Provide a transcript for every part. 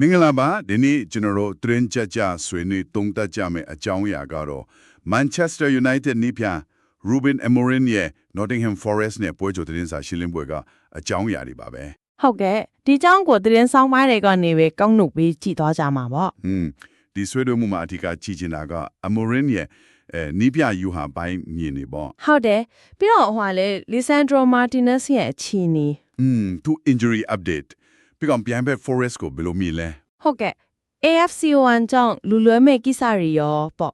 မင်္ဂလာပါဒီနေ့ကျွန်တော်တို့တွင်ကြကြဆွေးနွေးသုံးသပ်ကြမယ့်အကြောင်းအရာကတော့ Manchester United နိပြ Ruben Amorim ရဲ့ Nottingham Forest နဲ့ပွဲကြိုသတင်းစာရှင်းလင်းပွဲကအကြောင်းအရာတွေပါပဲဟုတ်ကဲ့ဒီအကြောင်းကိုသတင်းဆောင်ပိုင်းတွေကနေပဲကောက်နှုတ်ပြီးကြည့်သွားကြမှာပေါ့ဟွန်းဒီဆွေးနွေးမှုမှာအထူးကကြည့်ချင်တာက Amorim ရဲ့အဲနိပြယူဟာပိုင်းမြင်နေပေါ့ဟုတ်တယ်ပြီးတော့ဟိုဟာလေ Lisandro Martinez ရဲ့အခြေအနေอืมသူ injury update ပြီးတော့ပြန်ပဲ Forest ကိုဘယ်လိုမြင်လဲဟုတ်ကဲ့ AFC1 ကြောင့်လူလွဲမဲ့ကိစ္စတွေရောပေါ့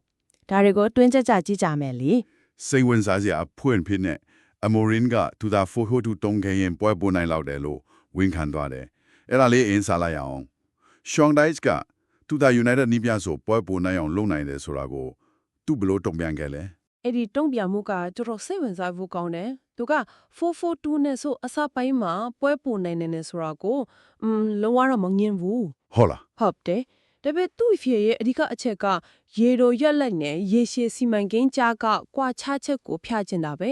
ဒါတွေကိုတွင်းကြကြကြည့်ကြမယ်လေ။စိတ်ဝင်စားစရာအဖွင့်ဖြစ်နေ Amorim ကသူသာဖိုဟိုတူတုံးခဲရင်ပွဲပေါ်နိုင်လောက်တယ်လို့ဝန်ခံသွားတယ်။အဲ့ဒါလေးအင်းစားလိုက်အောင်။ Sean Dyche ကသူသာ United နီးပြဆိုပွဲပေါ်နိုင်အောင်လုပ်နိုင်တယ်ဆိုတာကိုသူဘယ်လိုတုံ့ပြန်ခဲ့လဲအဲ့ဒီတုံ့ပြန်မှုကတော်တော်စိတ်ဝင်စားဖို့ကောင်းတယ် သူက442နဲ့ဆိုအစပိုင်းမှာပွဲပူနိုင်နေတယ်ဆိုတာကိုอืมလုံးဝတော့မငင်ဘူး။ဟုတ်လားဟုတ်တယ်ဒါပေမဲ့သူ့ဖြစ်ရဲ့အဓိကအချက်ကရေတော်ရက်လက်နဲ့ရေရှည်စီမံကိန်းကြားကကွာခြားချက်ကိုဖျချင်တာပဲ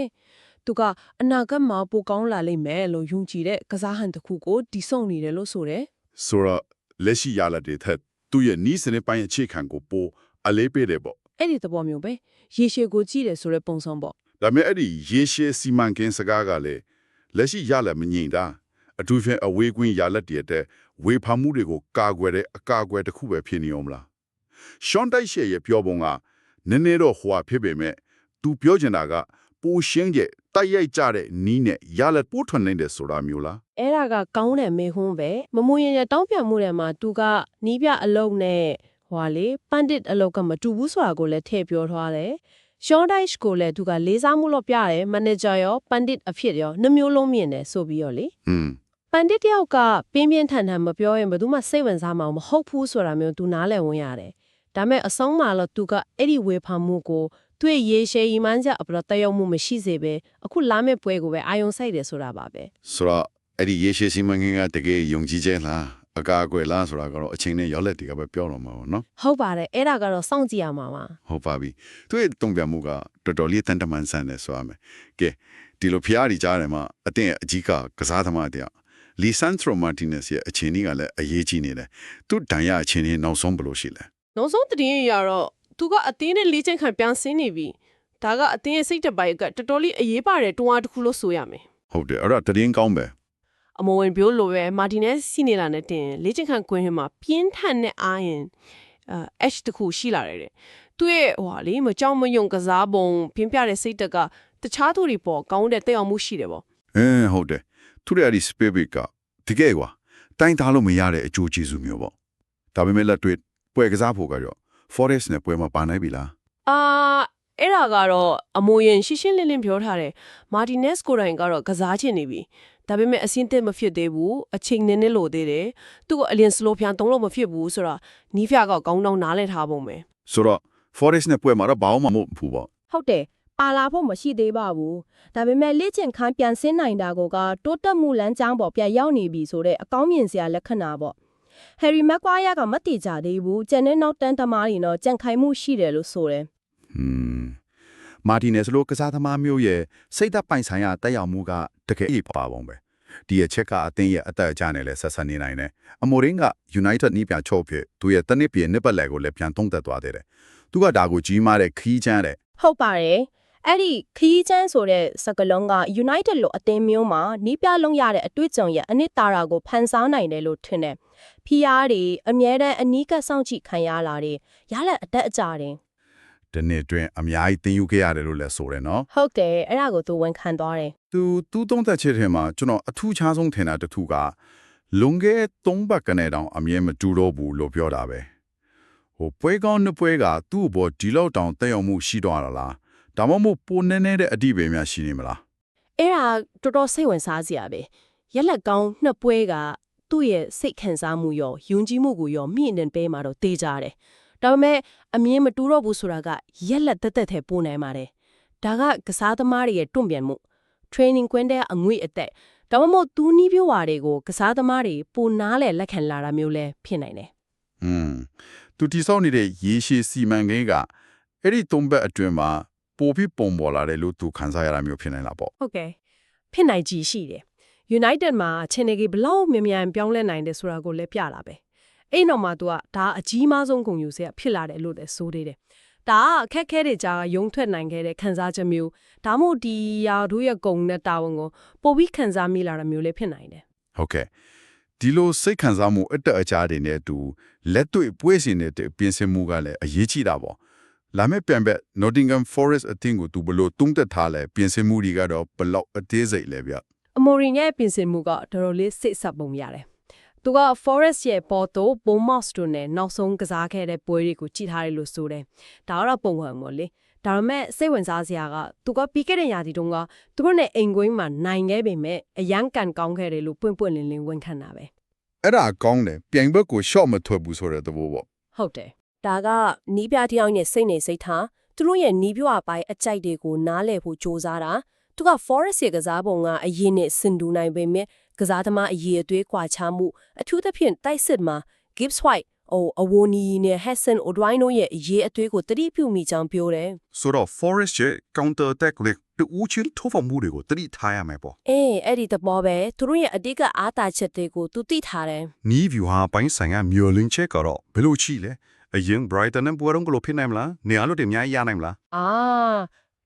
သူကအနာဂတ်မှာပိုကောင်းလာလိမ့်မယ်လို့ယုံကြည်တဲ့ကစားဟန်တစ်ခုကိုတည်ဆောက်နေတယ်လို့ဆိုတယ်။ဆိုတော့လက်ရှိရလာတဲ့ထက်သူရဲ့နီးစနစ်ပိုင်းအခြေခံကိုပိုအလေးပေးတယ်ပေါ့အဲ့ဒီသဘောမျိုးပဲရေရှည်ကိုကြည့်တယ်ဆိုတဲ့ပုံစံပေါ့။ ဒါပေမဲ့အဲ့ဒီရေရှည်စီမံကိန်းစကားကလည်းလက်ရှိရလာမငြိမ်တာအထူးဖြင့်အဝေးကွင်းရလက်တည်းတဲ့ဝေဖန်မှုတွေကိုကာကွယ်တဲ့အကာအကွယ်တစ်ခုပဲဖြစ်နေအောင်မလား။ Sean Dyche ရဲ့ပြောပုံကနည်းနည်းတော့ဟွာဖြစ်ပေမဲ့သူပြောချင်တာကပိုရှင်းကျတိုက်ရိုက်ကြတဲ့နီးနဲ့ရလက်ပို့ထွန်နိုင်တယ်ဆိုတာမျိုးလားအဲ့ဒါကကောင်းတဲ့မေဟွန်းပဲမမွေရင်ရတောင်းပြမှုတွေမှာသူကနီးပြအလုံးနဲ့ဟွာလေပန်ဒစ်အလုံးကမတူဘူးဆိုတာကိုလည်းထည့်ပြောထားတယ် ရှော့ဒိုက်ကိုလည်းသူကလေးစားမှုလို့ပြတယ်မန်နေဂျာရောပန်ဒစ်အဖြစ်ရောနှမျိုးလုံးမြင်တယ်ဆိုပြီးတော့လေ။ဟွန်းပန်ဒစ်တယောက်ကပြင်းပြင်းထန်ထန်မပြောရင်ဘယ်သူမှစိတ်ဝင်စားမှာမဟုတ်ဘူးဆိုတာမျိုးသူနားလည်ဝင်ရတယ်ဒါမဲ့အဆုံးမှာတော့သူကအဲ့ဒီဝေဖန်မှုကိုသူ့ရဲ့ရေရှည်ရီမန်းချက်အပတော့တယောက်မှုမရှိစေပဲအခုလာမယ့်ပွဲကိုပဲအာယုံဆိုင်တယ်ဆိုတာပါပဲဆိုတော့အဲ့ဒီရေရှည်စီမံကိန်းကတကယ်ယုံကြည်ခြင်းလား အကာအကွယ်လားဆိုတာကတော့အချိန်နဲ့ရောက်လက်တွေကပဲပြောတော့မှာပေါ့နော်ဟုတ်ပါတယ်အဲ့ဒါကတော့စောင့်ကြည့်ရမှာပါဟုတ်ပါပြီသူရဲ့တုံ့ပြန်မှုကတော်တော်လေးတန်တမန်ဆန်တယ်ဆိုရမယ်ကဲဒီလိုဖျားဒီကြားတယ်မှာအတင်းအကြီးကကစားသမားတရားလီဆန်ထရိုမာတီနက်စ်ရဲ့အခြေအနေကလည်းအရေးကြီးနေတယ်သူတန်ရအခြေအနေနောက်ဆုံးဘယ်လိုရှိလဲနောက်ဆုံးသတင်းရတော့သူကအတင်းနဲ့လေးချင်းခံပြန်ဆင်းနေပြီဒါကအတင်းရဲ့စိတ်တပိုက်ကတော်တော်လေးအရေးပါတဲ့တွန်းအားတစ်ခုလို့ဆိုရမယ်ဟုတ်တယ်အဲ့ဒါတရင်ကောင်းပဲ အမဝင်ပြောလို့ပဲမာတီနက်စီနေလာနဲ့တင်လေးချင်းခံကွင်းဟမှာပြင်းထန်တဲ့အားရင်အဲ H တခုရှိလာတယ်တဲ့သူ့ရဲ့ဟိုဟာလေမကြောက်မယုံကစားပုံပြင်းပြတဲ့စိတ်တက်ကတခြားသူတွေပေါ်ကောင်းတဲ့တက်အောင်မှုရှိတယ်ပေါ့အင်းဟုတ်တယ်သူရဲ့အဲ့ဒီ spirit ကတကယ်ကွာတိုင်းသားလို့မရတဲ့အကျိုးကျေးဇူးမျိုးပေါ့ဒါပေမဲ့လက်တွေ့ပွဲကစားဖို့ကတော့ forest နဲ့ပွဲမှာပါနိုင်ပြီလားအာအဲ့ဒါကတော့အမိုရင်ရှင်းရှင်းလင်းလင်းပြောထားတယ်မာတီနက်စ်ကိုယ်တိုင်ကတော့ကစားချင်နေပြီ ဒါပေမဲ့အစင်းတက်မဖြစ်သေးဘူးအချိန်နည်းနည်းလိုသေးတယ်သူကအလျင်စလိုဖျန်တုံးလို့မဖြစ်ဘူးဆိုတာနီးဖျားကကောင်းတောင်းနားလဲထားပုံပဲဆိုတော့ forest နဲ့ပွဲမှာတော့ဘာမှမဟုတ်ဘူးပေါ့ဟုတ်တယ်ပါလာဖို့မရှိသေးပါဘူးဒါပေမဲ့လေ့ကျင့်ခန်းပြန်ဆင်းနိုင်တာကိုကတိုးတက်မှုလမ်းကြောင်းပေါ်ပြန်ရောက်နေပြီဆိုတော့အကောင်းမြင်စရာလက္ခဏာပေါ့ဟယ်ရီမက်ကွာယာကမတည်ကြသေးဘူးကျန်တဲ့နောက်တန်းသမားတွေတော့ကြံ့ခိုင်မှုရှိတယ်လို့ဆိုတယ်ဟွန်းမာတီနက်စ်လိုကစားသမားမျိုးရဲ့စိတ်သက်ပိုင်ဆိုင်ရာတက်ရောက်မှုက တကယ်အပါပုံပဲဒီအချက်ကအသင်းရဲ့အသက်အကျနဲ့လည်းဆက်ဆက်နေနိုင်တယ်အမိုရင်းက United နီးပြချို့ဖြစ်သူရဲ့တနစ်ပြေနှစ်ပတ်လည်ကိုလည်းပြန်သုံးသက်သွားသေးတယ်သူကဒါကိုကြီးမားတဲ့ခီးချမ်းတဲ့ဟုတ်ပါတယ်အဲ့ဒီခီးချမ်းဆိုတဲ့စကလုံးက United လို့အသင်းမျိုးမှာနီးပြလုံးရတဲ့အတွေ့အကြုံရဲ့အနှစ်သာရကိုဖန်ဆားနိုင်တယ်လို့ထင်တယ်ဖီးယားတွေအမြဲတမ်းအနီးကပ်ဆောင်ကြည့်ခံရလာတယ်ရလက်အသက်အကြတယ်ဒီနေ့တွင်အများကြီးသင်ယူခဲ့ရတယ်လို့လည်းဆိုတယ်နော်ဟုတ်တယ်အဲ့ဒါကိုသူဝန်ခံသွားတယ် သူသူသုံးသက်ချက်ထဲမှာကျွန်တော်အထူးခြားဆုံးထင်တာတစ်ခုကလွန်ခဲ့သုံးပတ်ကနေတောင်အမြဲမတူတော့ဘူးလို့ပြောတာပဲဟိုပွဲကောင်းနှစ်ပွဲကသူ့ဘောဒီလောက်တောင်တက်ရောက်မှုရှိတော့တာလားဒါမှမဟုတ်ပိုနေနေတဲ့အတိပယ်များရှိနေမလားအဲ့ဒါတော်တော်စိတ်ဝင်စားစရာပဲရက်လက်ကောင်းနှစ်ပွဲကသူ့ရဲ့စိတ်ခံစားမှုရောယုံကြည်မှုကိုရောမြင့်နေပေးမှာတော့တေးကြတယ်ဒါပေမဲ့အမြင်မတူတော့ဘူးဆိုတာကရက်လက်တက်တက်ထဲပို့နိုင်ပါတယ်ဒါကကစားသမားတွေရဲ့တွန့်ပြန်မှု training ကွင်းတဲ့အငွေ့အသက်ဒါမှမဟုတ်သူနီးပြဝါတွေကိုကစားသမားတွေပိုနားလဲလက်ခံလာတာမျိုးလဲဖြစ်နိုင်တယ် อืมသူတိဆောက်နေတဲ့ရေရှည်စီမံကိန်းကအဲ့ဒီသုံးပတ်အတွင်းမှာပိုပြီးပုံပေါ်လာတယ်လို့သူခန်းစားရတာမျိုးဖြစ်နေလားပေါ့ ဟုတ်ကဲ့ဖြစ်နိုင်ကြည်ရှိတယ် United မှာချင်းနေကြီးဘလောက်မြန်မြန်ပြောင်းလဲနိုင်တယ်ဆိုတာကိုလည်းပြတာပဲ အဲ့နောက်မှာ तू ကဒါအကြီးမားဆုံးဂုဏ်ယူစရာဖြစ်လာတယ်လို့လည်းဆိုသေးတယ် ဒါကအခက်အခဲတွေကြာရုံထွက်နိုင်ခဲ့တဲ့ခံစားချက်မျိုးဒါမှမဟုတ်ဒီယာတို့ရဲ့ဂုဏ်နဲ့တာဝန်ကိုပိုပြီးခံစားမိလာတာမျိုးလည်းဖြစ်နိုင်တယ်ဟုတ်ကဲ့ဒီလိုစိတ်ခံစားမှုအတက်အကျတွေနဲ့အတူလက်တွေ့ပွဲစဉ်တဲ့ပြင်ဆင်မှုကလည်းအရေးကြီးတာပေါ့လာမယ့်ပြန်ဘက် Nottingham Forest အသင်းကိုသူဘလို့တုံးတက်ထားလဲပြင်ဆင်မှုတွေကတော့ဘလောက်အသေးစိတ်လဲဗျအမိုရီရဲ့ပြင်ဆင်မှုကတော်တော်လေးစိတ်ဆက်ပုံရတယ်။ သူက Forest ရဲ့ Porto, Bournemouth တို့နဲ့နောက်ဆုံးကစားခဲ့တဲ့ပွဲတွေကိုကြည့်ထားတယ်လို့ဆိုတယ်။ဒါကတော့ပုံမှန်ပေါ့လေ။ဒါပေမဲ့စိတ်ဝင်စားစရာကသူကပြီးခဲ့တဲ့ရာသီတုန်းကသူတို့နဲ့အိမ်ကွင်းမှာနိုင်ခဲ့ပေမဲ့အရန်ကန်ကောင်းခဲ့တယ်လို့ပွင့်ပွင့်လင်းလင်းဝန်ခံတာပဲအဲ့ဒါကောင်းတယ်ပြိုင်ဘက်ကို shot မထွက်ဘူးဆိုတဲ့သဘောပေါ့။ဟုတ်တယ်ဒါကနီးပြတစ်ယောက်ရဲ့စိတ်နေစိတ်ထားသူတို့ရဲ့နီးပြအပိုင်းအကြိုက်တွေကိုနားလည်ဖို့စ조사တာသူက forest ရဲ့ကစားပုံကအရင်နဲ့စင်တူနိုင်ပေမဲ့ ကစားသမားအရေးအသွေးကွာခြားမှုအထူးသဖြင့်တိုက်စစ်မှာ Gibbs White အိုအဝိုနီနဲ့ Hassan Odwine တို့ရဲ့အရေးအသွေးကိုတတိပြုမိကြောင်းပြောတယ်ဆိုတော့ forest ရဲ့ counter attack လေးတူးချင်းထိုးဖောက်မှုတွေကိုတတိထားရမယ်ပေါ့အေးအဲ့ဒီသဘောပဲသူတို့ရဲ့အတိတ်ကအားတာချက်တွေကိုသူသိထားတယ်နီး view ဟာပိုင်းဆိုင်ကမျောလင်းချက်ကတော့ဘယ်လိုချိလဲအရင် brighton နဲ့ပွဲတော့ကလို့ဖြစ်နိုင်မလားနေရာလို့တင်အများကြီးရနိုင်မလားအာ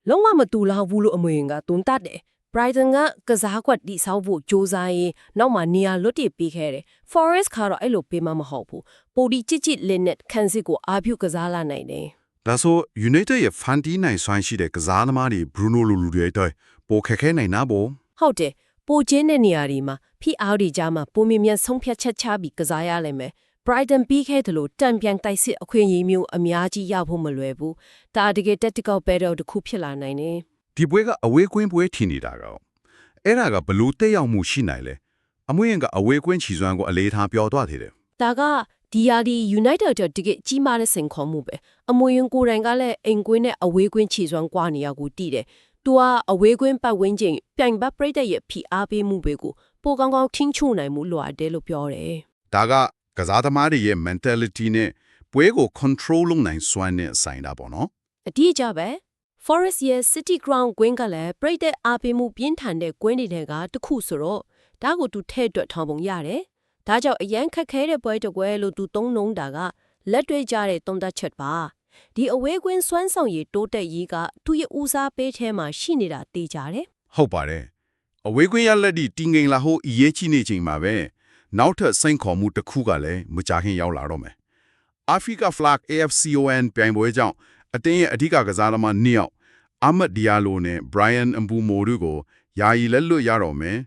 လုံးဝမတူလောက်ဘူးလို့အမွေကတွန်းတတ်တယ် Brighton ကကစားကွက်တိဆောက်ဖို့စ조사ရင်နောက်မှနေရာလွတ်တည်ပေးခဲ့တယ် Forest ကတော့အဲ့လိုပေးမှမဟုတ်ဘူးပိုဒီချစ်ချစ်လင်းနဲ့ခန်းစစ်ကိုအာပြုကစားလာနိုင်တယ်ဒါဆို united ရဲ့ fanty နိုင်ဆွမ်းရှိတဲ့ကစားသမားတွေ bruno လူလူတွေအတွက်ပိုခက်ခဲနိုင်တာပေါ့ဟုတ်တယ်ပိုချင်းတဲ့နေရာဒီမှာဖိအားဒီကြားမှာပုံမြင်မြန်ဆုံးဖြတ်ချက်ချပြီးကစားရလိမ့်မယ် Brighton ပြီးခဲ့တယ်လို့တံပြန်တိုက်စစ်အခွင့်အရေးမျိုးအများကြီးရဖို့မလွယ်ဘူးဒါတကယ် tactical battle တစ်ခုဖြစ်လာနိုင်တယ် ဒီပွဲကအဝေးကွင်းပွဲထင်နေတာကောအဲ့ဒါကဘလို့တက်ရောက်မှုရှိနိုင်လဲအမွေးရင်ကအဝေးကွင်းချီစွမ်းကိုအလေးထားပြောသွားသေးတယ်ဒါကဒီယာဒီ United အတွက်တကယ်ကြီးမားတဲ့စိန်ခေါ်မှုပဲအမွေရင်ကိုယ်တိုင်ကလည်းအိမ်ကွင်းနဲ့အဝေးကွင်းခြေစွမ်းကွာနေရကိုတည်တယ်။ तू ကအဝေးကွင်းပတ်ဝန်းကျင်ပြိုင်ဘက်ပရိသတ်ရဲ့ဖိအားပေးမှုတွေကိုပိုကောင်းကောင်းထိန်းချုပ်နိုင်မှုလိုအပ်တယ်လို့ပြောတယ်ဒါကကစားသမားတွေရဲ့ mentality နဲ့ပွဲကို control လုပ်နိုင်စွမ်းနဲ့ဆိုင်တာပေါ့နော်။အတိအကျပဲ Forest ရဲ့ City Ground ကွင်းကလည်းပရိသတ်အားပေးမှုပြင်းထန်တဲ့ကွင်းတွေကတစ်ခုဆိုတော့ဒါကို तू ထဲ့အတွက်ထောင်ပုံရတယ်။ဒါကြောင့်အရန်ခက်ခဲတဲ့ပွဲတစ်ပွဲလို့ तू သုံးနှုံးတာကလက်တွေ့ကြတဲ့သုံးသက်ချက်ပါ။ဒီအဝေးကွင်းစွမ်းဆောင်ရည်တိုးတက်ရေးကသူ့ရဲ့ဦးစားပေးထဲမှာရှိနေတာသိကြတယ်ဟုတ်ပါတယ်အဝေးကွင်းရလက်ဒီတင်းငိန်လာဟိုအရေးကြီးနေချိန်မှာပဲနောက်ထပ်စိန်ခေါ်မှုတစ်ခုကလည်းမကြခင်ရောက်လာတော့မယ် Africa Flag AFCON ပြိုင်ပွဲကြောင့် အတင်းရဲ့အဓိကကစားသမားနှစ်ယောက်အာမတ်ဒီယာလိုနဲ့ Brian Mbumo တို့ကိုယာယီလက်လွတ်ရတော့မယ်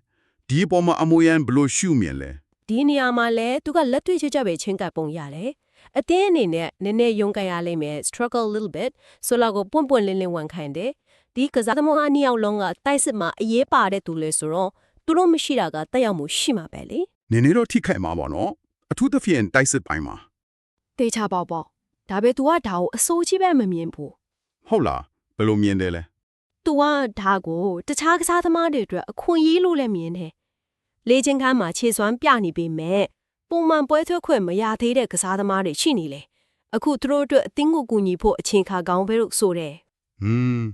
ဒီအပေါ်မှာအမွေယန်ဘလို့ရှုမြင်လဲ။ဒီနေရာမှာလည်းသူကလက်တွေ့ချကြပဲချင်းကပ်ပုံရတယ်။အတင်းအနေနဲ့နည်းနည်းရုန်းကန်ရလိမ့်မယ် struggle a little bit ဆိုတော့ကိုပွန့်ပွန့်လင်းလင်းဝန်ခံတယ်။ဒီကစားသမားအနှစ်ယောက်လုံးကတိုက်စစ်မှာအရေးပါတဲ့သူလေဆိုတော့သူတို့မရှိတာကတက်ရောက်မှုရှိမှာပဲလေနည်းနည်းတော့ထိခိုက်မှာပေါ့နော်အထူးသဖြင့်တိုက်စစ်ပိုင်းမှာ။တေချာပေါ့ပေါ့။ ဒါပေ तू ကဒါကိုအစိုးကြီးပဲမမြင်ဘူးဟုတ်လားဘယ်လိုမြင်တယ်လဲ။ तू ကဒါကိုတခြားကစားသမားတွေအတွက်အခွင့်အရေးလို့လည်းမြင်တယ်။လေချင်းခန်းမှာခြေစွမ်းပြနေပေမဲ့ပုံမှန်ပွဲထွက်ခွင့်မရသေးတဲ့ကစားသမားတွေရှိနေလေ။အခုသူတို့အတွက်အသင်းကိုကူညီဖို့အချိန်ခါကောင်းပဲလို့ဆိုတယ်ဟွန်း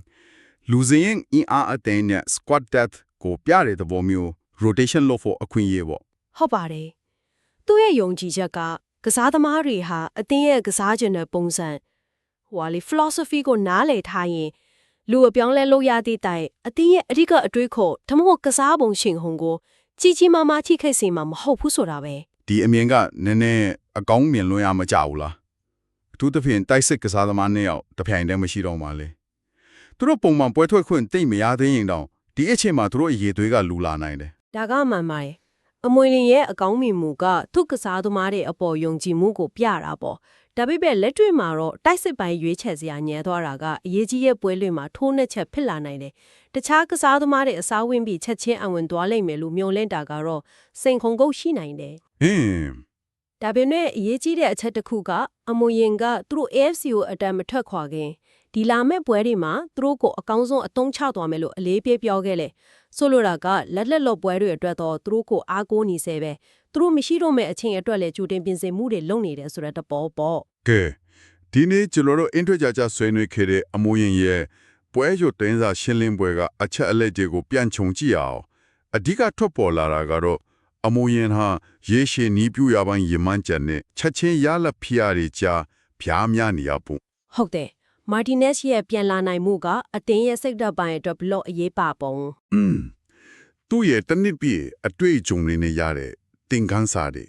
လူစင်းရင်အင်အားအသိနဲ့ squad depth ကိုပြတဲ့သဘောမျိုး rotation လုပ်ဖို့အခွင့်အရေးပေါ့ဟုတ်ပါတယ်။သူ့ရဲ့ယုံကြည်ချက်က ကစားသမားတွေဟာအသင်းရဲ့ကစားခြင်းတဲ့ပုံစံဟိုဟာလေ philosophy ကိုနားလည်ထားရင်လူအပြောင်းလဲလို့ရသည့်တိုင်အသင်းရဲ့အဓိကအတွေးခေါ်ဓမ္မဟုတ်ကစားပုံရှင်ဟုန်ကိုကြီးကြီးမားမားထိခိုက်စေမှာမဟုတ်ဘူးဆိုတာပဲဒီအမြင်ကနည်းနည်းအကောင်းမြင်လွှဲရမကြဘူးလားအထူးသဖြင့်တိုက်စစ်ကစားသမားနှစ်ယောက်တစ်ပြိုင်တည်းမရှိတော့မှလေသူတို့ပုံမှန်ပွဲထွက်ခွင့်တိတ်မရသေးရင်တော့ဒီအချိန်မှာသူတို့အရေးသွေးကလူလာနိုင်တယ်ဒါကမှန်ပါတယ် အမွေလင်ရဲ့အကောင်းမြင်မှုကသူ့ကစားသမားတွေအပေါ်ယုံကြည်မှုကိုပြတာပေါ့ဒါပေမဲ့လက်တွေ့မှာတော့တိုက်စစ်ပိုင်းရွေးချယ်စရာညံသွားတာကအရေးကြီးရဲ့ပွဲလွှင့်မှာထိုးနှက်ချက်ဖြစ်လာနိုင်တယ်တခြားကစားသမားတွေအစားဝင်ပြီးချက်ချင်းအဝင်သွားလိမ့်မယ်လို့မျှော်လင့်တာကတော့စိန်ခုန်ကုတ်ရှိနိုင်တယ်ဟင်းဒါပေမဲ့အရေးကြီးတဲ့အချက်တစ်ခုကအမွေရင်ကသူတို့ AFC ကိုအတန်မထွက်ခွာခင် ဒီလာမဲ့ပွဲတွေမှာသူတို့ကိုအကောင်းဆုံးအသုံးချသွားမယ်လို့အလေးပေးပြောခဲ့လေဆိုလိုတာကလက်လက်လော့ပွဲတွေအတွက်တော့သူတို့ကိုအားကိုးနေစေပဲသူတို့မရှိတော့မဲ့အချိန်အတွက်လည်းကြိုတင်ပြင်ဆင်မှုတွေလုပ်နေတယ်ဆိုတဲ့တပေါ်ပေါ့ကဲဒီနေ့ကျွန်တော်တို့အင်ထရကြကြဆွေးနွေးခဲ့တဲ့အမိုးရင်ရဲ့ပွဲရုပ်တင်းစာရှင်းလင်းပွဲကအချက်အလက်တွေကိုပြန်ခြုံကြည့်အောင်အဓိကထွက်ပေါ်လာတာကတော့အမိုရင်ဟာရေရှည်နီးပြူရပိုင်းရမန်းချက်နဲ့ချက်ချင်းရလက်ဖျားတွေကြားဖြားများနေရပုံဟုတ်တယ် မာတီနက်စ်ရဲ့ပြန်လာနိုင်မှုကအတင်းရဲ့စိတ်ဓာတ်ပိုင်းအတွက်ဘလို့အရေးပါပုံ อืมသူ့ရဲ့တနစ်ပြည့်အတွေ့အကြုံတွေနဲ့ရတဲ့တင်ခန်းစာတွေ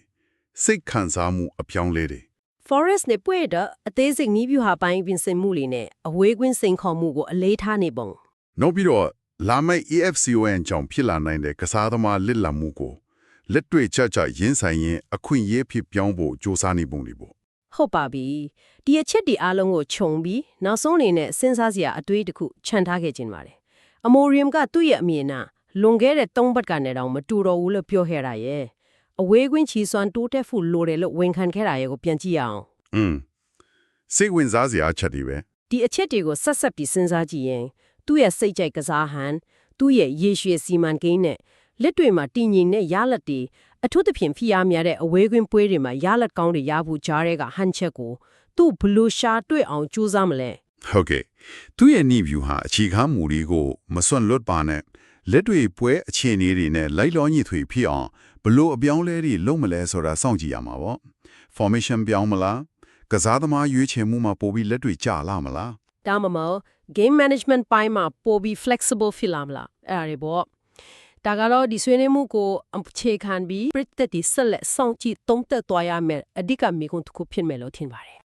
စိတ်ခံစားမှုအပြောင်းလဲတွေ forest နဲ့ပွဲတဲ့အသေးစိတ်နီးဗျူဟာပိုင်းပြင်ဆင်မှုလေးနဲ့အဝေးကွင်းစိန်ခေါ်မှုကိုအလေးထားနေပုံ နောက်ပြီးတော့လာမယ့် EFCON ကြောင့်ဖြစ်လာနိုင်တဲ့ကစားသမားလစ်လပ်မှုကိုလက်တွေ့ချချရင်းဆိုင်ရင်အခွင့်အရေးဖြစ်ပြောင်းဖို့စ조사နေပုံတွေပေါ့ ဟုတ်ပါပြီဒီအချက်ဒီအားလုံးကိုခြုံပြီးနောက်ဆုံးအနေနဲ့စဉ်းစားစရာအတွေးတစ်ခုခြံထားခဲ့ခြင်းပါတယ်အမိုရီယမ်ကသူ့ရဲ့အမြင်နဲ့လွန်ခဲ့တဲ့၃ဘတ်ကနေတော့မတူတော့ဘူးလို့ပြောခဲ့တာရဲ့အဝေးကွင်းချီစွမ်းတိုးတက်ဖို့လိုတယ်လို့ဝန်ခံခဲ့တာရဲ့ကိုပြန်ကြည့်ရအောင်อืมစိတ်ဝင်စားစရာအချက်တွေပဲဒီအချက်တွေကိုဆက်ဆက်ပြီးစဉ်းစားကြည့်ရင်သူ့ရဲ့စိတ်ကြိုက်ကစားဟန်သူ့ရဲ့ရေရှည်စီမံကိန်းနဲ့လက်တွေမှာတည်ငြိမ်တဲ့ရလက်တွေ အထူးသဖြင့်ဖိအားများတဲ့အဝေးကွင်းပွဲတွေမှာရလက်ကောင်းတွေရဖို့ကြားတဲ့ကဟန်ချက်ကိုသူ့ဘလူရှာတွေ့အောင်ကြိုးစားမလဲဟုတ်ကဲ့သူ့ရဲ့နီးဗျူဟာအခြေခံမူတွေကိုမစွန့်လွတ်ပါနဲ့လက်တွေပွဲအခြေအနေတွေနဲ့လိုက်လောညစ်ထွေဖြစ်အောင်ဘလို့အပြောင်းလဲတွေလုပ်မလဲဆိုတာစောင့်ကြည့်ရမှာပေါ့ formation ပြောင်းမလားကစားသမားရွေးချယ်မှုမှာပိုပြီးလက်တွေကျလာမလားဒါမှမဟုတ် game management ပိုင်းမှာပိုပြီး flexible ဖြစ်လာမလားအဲ့ဒါတွေပေါ့ ဒါကတော့ဒီဆွေးနွေးမှုကိုအခြေခံပြီးပြည်သက်ဒီဆက်လက်စောင့်ကြည့်သုံးသက်သွားရမယ်အဓိကမိကုန်းတစ်ခုဖြစ်မယ်လို့ထင်ပါတယ်